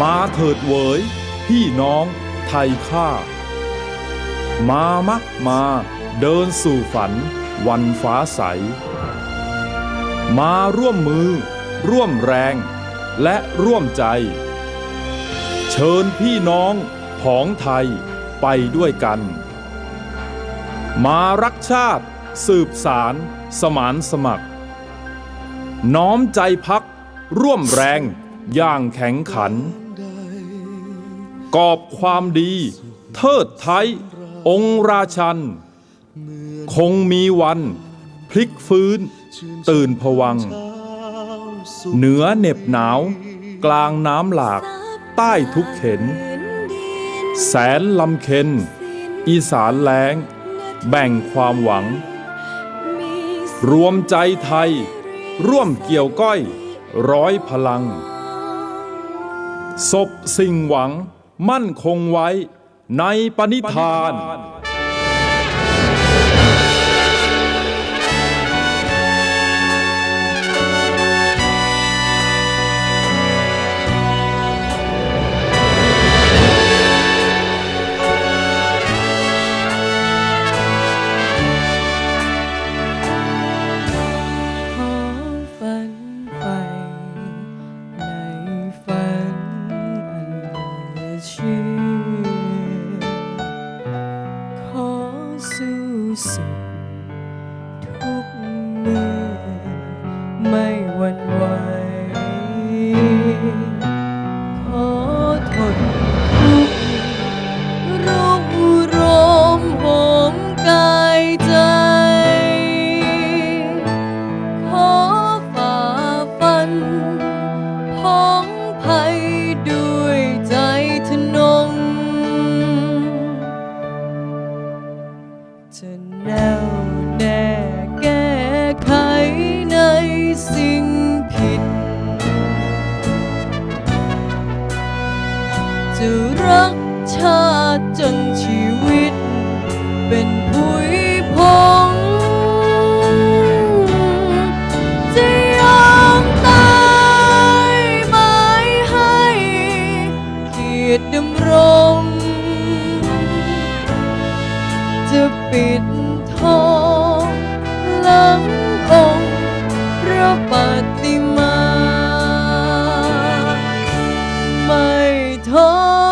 มาเถิดเวยพี่น้องไทยข้า มามักมาเดินสู่ฝันวันฟ้าใส มาร่วมมือ ร่วมแรง และร่วมใจ เชิญพี่น้องของไทยไปด้วยกัน มารักชาติ สืบสารสมานสมัคร น้อมใจพักร่วมแรงอย่างแข็งขัน กอบความดี เทิดไทย องค์ราชัน คงมีวัน พลิกฟื้น ตื่นผวัง เหนือเหน็บหนาว กลางน้ำหลาก ใต้ทุกเข็น แสนลำเค็น อีสานแล้ง แบ่งความหวัง รวมใจไทย ร่วมเกี่ยวก้อย ร้อยพลังศพสิ่งหวัง มั่นคงไว้ในปณิธาน ข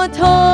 อถอ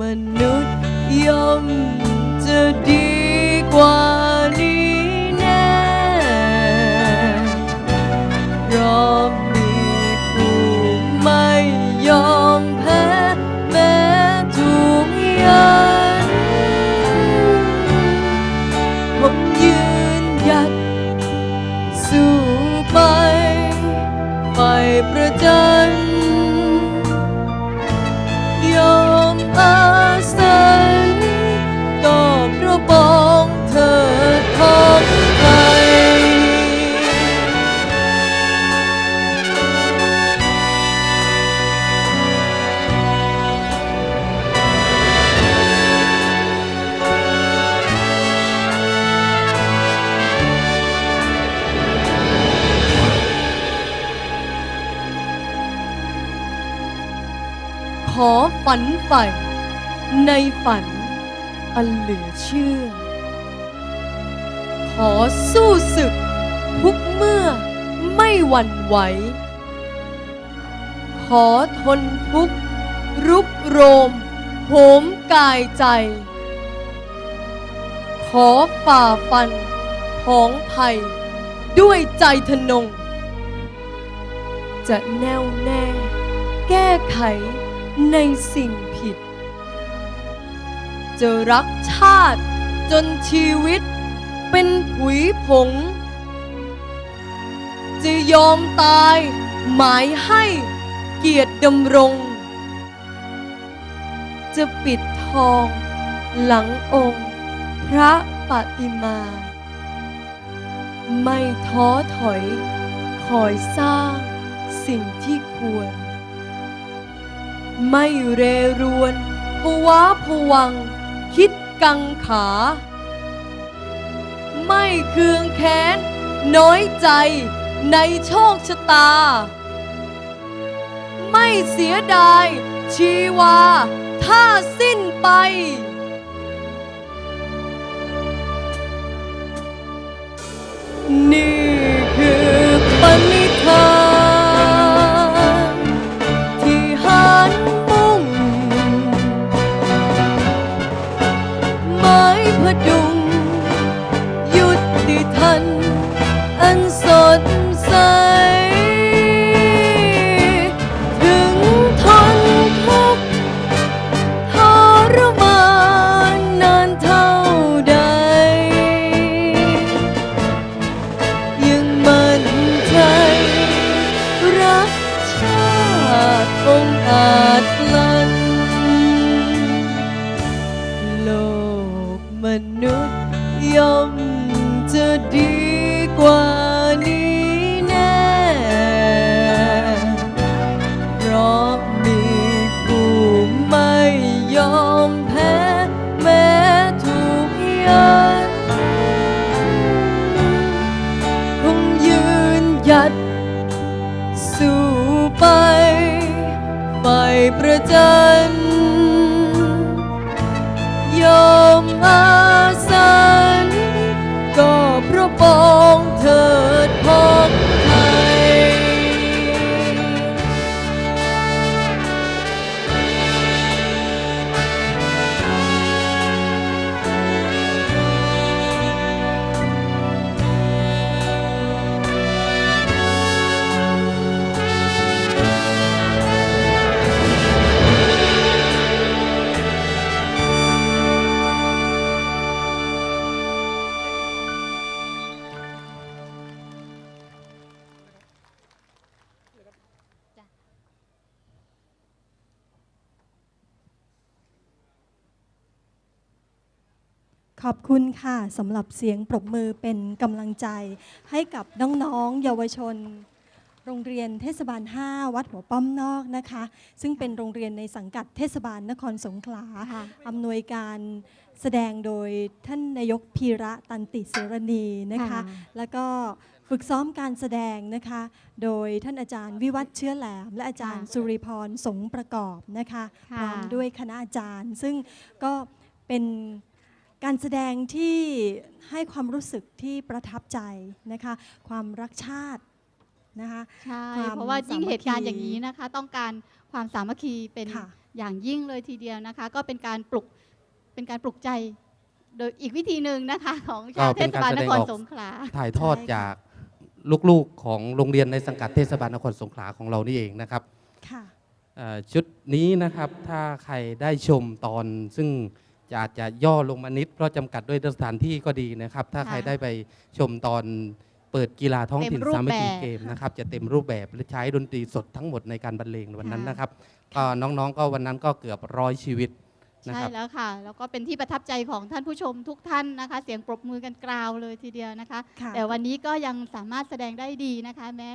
มนุษย์ย่อมจะดีกว่านี้แน่รอบมีผู้ไม่ยอมแพ้แม้ถูกยันผมยืนหยัดสู้ไป ไปประจัน ฝันใฝ่ในฝันอันเหลือเชื่อ ขอสู้ศึกทุกเมื่อไม่หวั่นไหว ขอทนทุกข์รุกโรมโหมกายใจ ขอฝ่าฟันของภัย ด้วยใจทนง จะแน่วแน่ แก้ไข ในสิ่งผิด จะรักชาติจนชีวิตเป็นผุยผง จะยอมตายหมายให้เกียรติดำรง จะปิดทองหลังองค์พระปฏิมา ไม่ท้อถอยคอยสร้างสิ่งที่ควร ไม่เรรวนภวะผวัง คิดกังขา ไม่เคืองแค้น น้อยใจในโชคชะตา ไม่เสียดายชีวา ถ้าสิ้นไปนี่ ย่อมจะดีกว่านี้แน่ เพราะมีผู้ไม่ยอมแพ้แม้ถูกยันคงยืนหยัดสู้ไปไฟประจันยอมอา ขอบคุณค่ะสำหรับเสียงปรบมือเป็นกำลังใจ ให้กับน้องๆเยาวชน โรงเรียนเทศบาล 5 วัดหัวป้อมนอกนะคะ ซึ่งเป็นโรงเรียนในสังกัดเทศบาลนครสงขลาค่ะอำนวยการแสดงโดยท่านนายกพีระตันติเสรณีนะคะค่ะแล้วก็ฝึกซ้อมการแสดงนะคะ โดยท่านอาจารย์วิวัฒน์เชื้อแหลม และอาจารย์ค่ะสุริพรสงประกอบนะคะพค่ะร้อมด้วยคณะอาจารย์ ซึ่งก็เป็น การแสดงที่ให้ความรู้สึกที่ประทับใจนะคะ ความรักชาตินะคะใช่ความเพราะว่ายิ่งสามัคคีเหตุการณ์อย่างนี้นะคะ ต้องการความสามัคคีเป็นค่ะอย่างยิ่งเลยทีเดียวนะคะ ก็เป็นการปลุกเป็นการปลุกใจโดยอีกวิธีหนึ่งนะคะของชาวก็เทเป็นศการบาลแสนดงครออกสงขลาถ่ายทอดใช่ค่ะจากลูกๆของโรงเรียนในสังกัดเทศบาลนครสงขลาของเรานี่เองนะครับค่ะเอ่อชุดนี้นะครับถ้าใครได้ชมตอนซึ่งจะ อาจจะย่อลงมานิด เพราะจำกัดด้วยสถานที่ก็ดีนะครับ ถ้าค่ะใครได้ไปชมตอนเปิดกีฬาท้องถิ่นเต็มรูปสามัคคีแบบเกมนะครับ จะเต็มรูปแบบและใช้ดนตรีสดทั้งหมดในการบรรเลงวันนั้นค่ะนะครับก็น้องๆก็วันนั้นก็เกือบร้อยชีวิตนะใช่ครับแล้วค่ะ แล้วก็เป็นที่ประทับใจของท่านผู้ชมทุกท่านนะคะ เสียงปรบมือกันกราวเลยทีเดียวนะคะค่ะแต่วันนี้ก็ยังสามารถแสดงได้ดีนะคะ แม้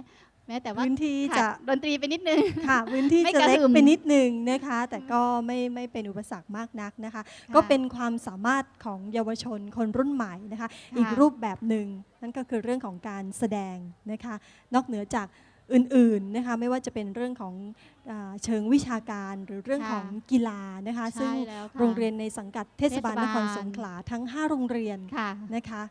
แม้แต่ว่าพื้นที่ขาดจะดนตรีไปนิดนึงค่ะพื้นที่ไม่จะกระเล็กหึ่มไปนิดหนึ่งนะคะ แต่ก็ไม่ไม่เป็นอุปสรรคมากนักนะคะ ก็เป็นความสามารถของเยาวชนคนรุ่นใหม่นะคะ อีกรูปแบบหนึ่งนั่นก็คือเรื่องของการแสดงนะคะ นอกเหนือจากอื่นๆนะคะไม่ว่าจะเป็นเรื่องของอาเชิงวิชาการหรือเรื่องค่ะของกีฬานะคะซึ่งใช่แล้วค่ะโรงเรียนในสังกัดเทศบาลเทศบาลนครสงขลาทั้ง 5 โรงเรียนค่ะนะคะ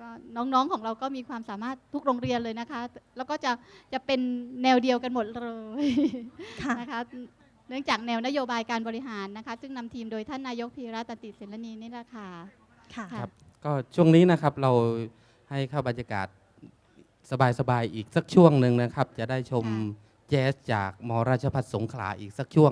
ก็น้องๆของเราก็มีความสามารถทุกโรงเรียนเลยนะคะ แล้วก็จะจะเป็นแนวเดียวกันหมดเลยค่ะนะคะเนื่องจากแนวนโยบายการบริหารนะคะ ซึ่งนำทีมโดยท่านนายกพีระตันติเสรณีนี่แหละค่ะค่ะค่ะครับก็ช่วงนี้นะครับเราให้เข้าบรรยากาศสบายๆอีกสักช่วงหนึ่งนะครับ จะได้ชมค่ะแจ๊สจากมราชพัฒสงขลาอีกสักช่วง